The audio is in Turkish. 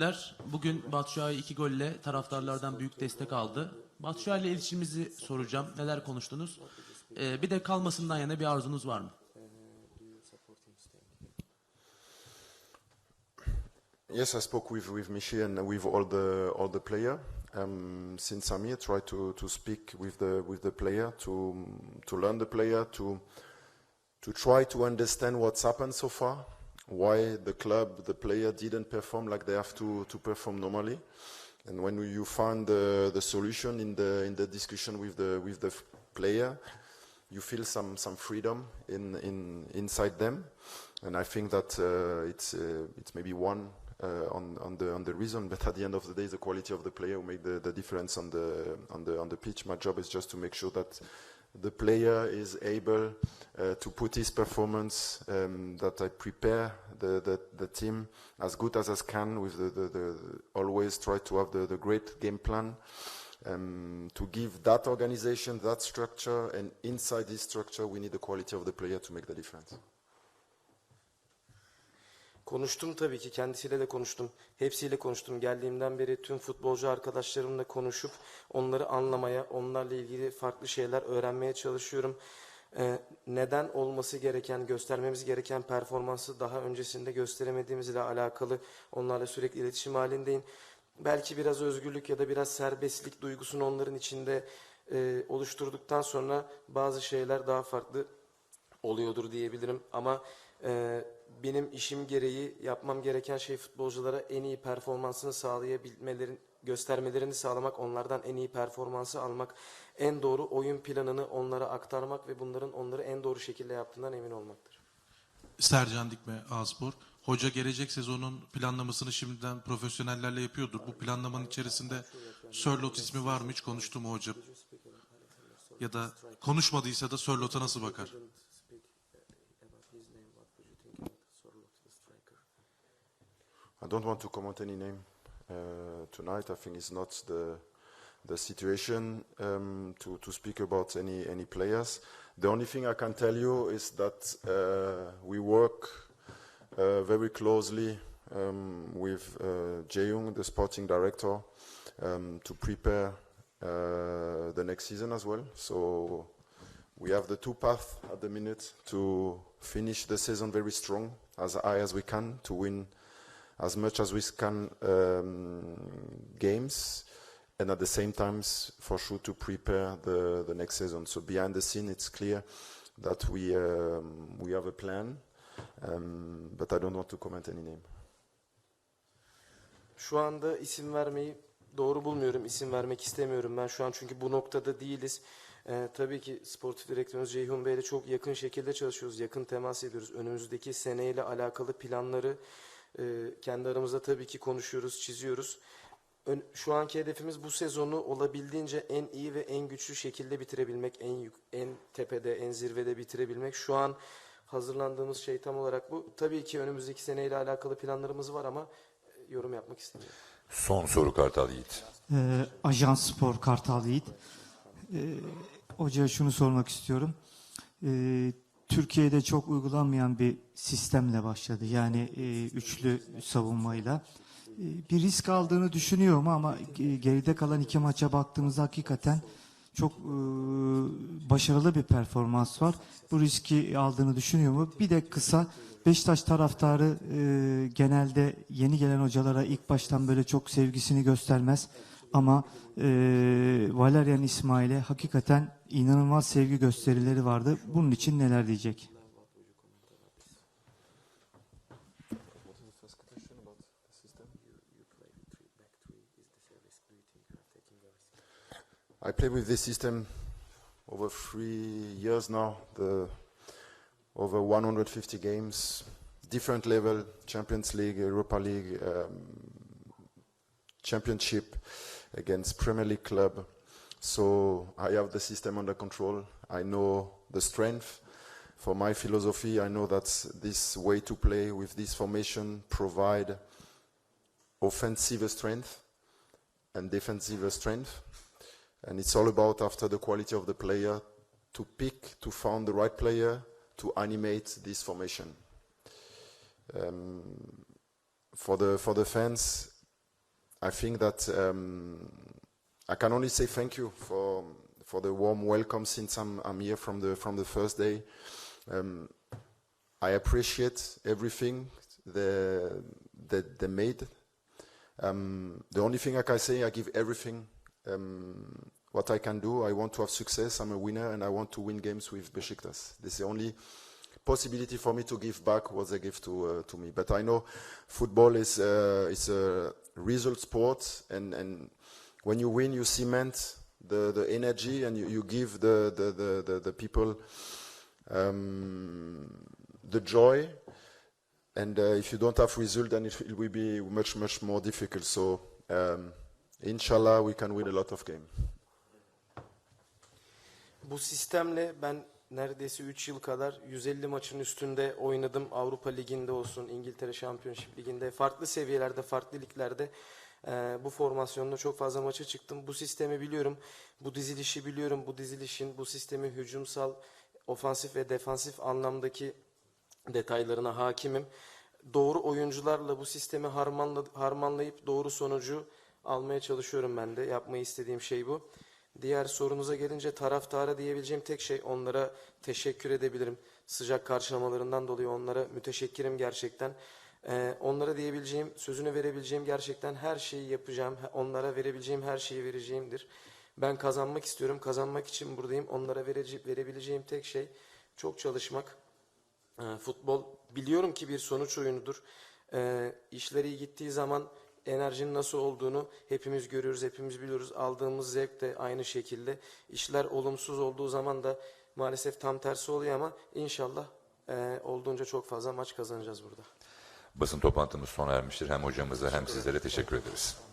Ler bugün Batshuayi iki golle taraftarlardan büyük destek aldı. Batshuayi ile iletişimimizi soracağım. Neler konuştunuz? Ee, bir de kalmasından yana bir arzunuz var mı? Yes, I spoke with with Michi and with all the all the player. Um, since I'm here, try to to speak with the with the player to to learn the player to to try to understand what's happened so far, why the club, the player didn't perform like they have to to perform normally, and when you find the the solution in the in the discussion with the with the player, you feel some some freedom in in inside them, and I think that uh, it's uh, it's maybe one uh, on on the on the reason, but at the end of the day, the quality of the player will make the, the difference on the on the on the pitch. My job is just to make sure that the player is able uh, to put his performance, um, that I prepare the, the, the team as good as I can with the, the, the always try to have the, the great game plan um, to give that organization, that structure, and inside this structure, we need the quality of the player to make the difference. Konuştum tabii ki kendisiyle de konuştum. Hepsiyle konuştum. Geldiğimden beri tüm futbolcu arkadaşlarımla konuşup onları anlamaya, onlarla ilgili farklı şeyler öğrenmeye çalışıyorum. Ee, neden olması gereken, göstermemiz gereken performansı daha öncesinde gösteremediğimizle alakalı onlarla sürekli iletişim halindeyim. Belki biraz özgürlük ya da biraz serbestlik duygusunu onların içinde e, oluşturduktan sonra bazı şeyler daha farklı oluyordur diyebilirim ama e, benim işim gereği yapmam gereken şey futbolculara en iyi performansını sağlayabilmelerin göstermelerini sağlamak, onlardan en iyi performansı almak, en doğru oyun planını onlara aktarmak ve bunların onları en doğru şekilde yaptığından emin olmaktır. Sercan Dikme Ağspor. Hoca gelecek sezonun planlamasını şimdiden profesyonellerle yapıyordur. Bu planlamanın içerisinde Sörlot ismi var mı? Hiç konuştu mu hoca? Ya da konuşmadıysa da Sörlot'a nasıl bakar? I don't want to comment any name uh, tonight. I think it's not the the situation um, to to speak about any any players. The only thing I can tell you is that uh, we work uh, very closely um, with uh, the sporting director, um, to prepare uh, the next season as well. So we have the two paths at the minute to finish the season very strong, as high as we can, to win as much as we can um, games, and at the same time, for sure, to prepare the, the next season. So behind the scene, it's clear that we um, we have a plan, um, but I don't want to comment any name. Şu anda isim vermeyi doğru bulmuyorum. İsim vermek istemiyorum ben şu an çünkü bu noktada değiliz. Ee, tabii ki sportif direktörümüz Ceyhun Bey ile çok yakın şekilde çalışıyoruz. Yakın temas ediyoruz. Önümüzdeki seneyle alakalı planları e, kendi aramızda tabii ki konuşuyoruz, çiziyoruz. Ön- şu anki hedefimiz bu sezonu olabildiğince en iyi ve en güçlü şekilde bitirebilmek, en yük, en tepede, en zirvede bitirebilmek. Şu an hazırlandığımız şey tam olarak bu. Tabii ki önümüzdeki seneyle alakalı planlarımız var ama e, yorum yapmak istemiyorum. Son soru Kartal Yiğit. Ee, Ajans Spor Kartal Yiğit. Ee, hocaya şunu sormak istiyorum. Ee, Türkiye'de çok uygulanmayan bir sistemle başladı. Yani e, üçlü savunmayla. Ee, bir risk aldığını düşünüyorum ama e, geride kalan iki maça baktığımızda hakikaten çok e, başarılı bir performans var. Bu riski aldığını düşünüyor mu? Bir de kısa Beşiktaş taraftarı e, genelde yeni gelen hocalara ilk baştan böyle çok sevgisini göstermez. Ama e, Valerian İsmail'e hakikaten inanılmaz sevgi gösterileri vardı. Bunun için neler diyecek? I play with this system over three years now. The over 150 games, different level, Champions League, Europa League, um, Championship against Premier League club. So I have the system under control. I know the strength. For my philosophy, I know that this way to play with this formation provide offensive strength and defensive strength. And it's all about after the quality of the player to pick, to find the right player to animate this formation. Um, for the for the fans, I think that um, I can only say thank you for for the warm welcome since I'm I'm here from the from the first day. Um, I appreciate everything that they made. Um, the only thing I can say, I give everything um, what I can do. I want to have success. I'm a winner, and I want to win games with Besiktas. This is the only possibility for me to give back what they give to uh, to me. But I know football is uh, is a result sport, and and when you win, you cement the the energy, and you, you give the the the, the, the people um, the joy. And uh, if you don't have result, then it, it will be much much more difficult. So, um, inshallah, we can win a lot of game. Bu sistemle ben neredeyse 3 yıl kadar 150 maçın üstünde oynadım. Avrupa Ligi'nde olsun, İngiltere Şampiyonşip Ligi'nde, farklı seviyelerde, farklı liglerde e, bu formasyonda çok fazla maça çıktım. Bu sistemi biliyorum, bu dizilişi biliyorum. Bu dizilişin, bu sistemin hücumsal, ofansif ve defansif anlamdaki detaylarına hakimim. Doğru oyuncularla bu sistemi harmanla, harmanlayıp doğru sonucu almaya çalışıyorum ben de. Yapmayı istediğim şey bu. Diğer sorunuza gelince taraftara diyebileceğim tek şey onlara teşekkür edebilirim. Sıcak karşılamalarından dolayı onlara müteşekkirim gerçekten. Ee, onlara diyebileceğim, sözünü verebileceğim gerçekten her şeyi yapacağım. Onlara verebileceğim her şeyi vereceğimdir. Ben kazanmak istiyorum. Kazanmak için buradayım. Onlara verece- verebileceğim tek şey çok çalışmak. Ee, futbol biliyorum ki bir sonuç oyunudur. Ee, işler iyi gittiği zaman enerjinin nasıl olduğunu hepimiz görüyoruz, hepimiz biliyoruz. Aldığımız zevk de aynı şekilde. İşler olumsuz olduğu zaman da maalesef tam tersi oluyor ama inşallah e, olduğunca çok fazla maç kazanacağız burada. Basın toplantımız sona ermiştir. Hem hocamıza hem sizlere teşekkür ederiz.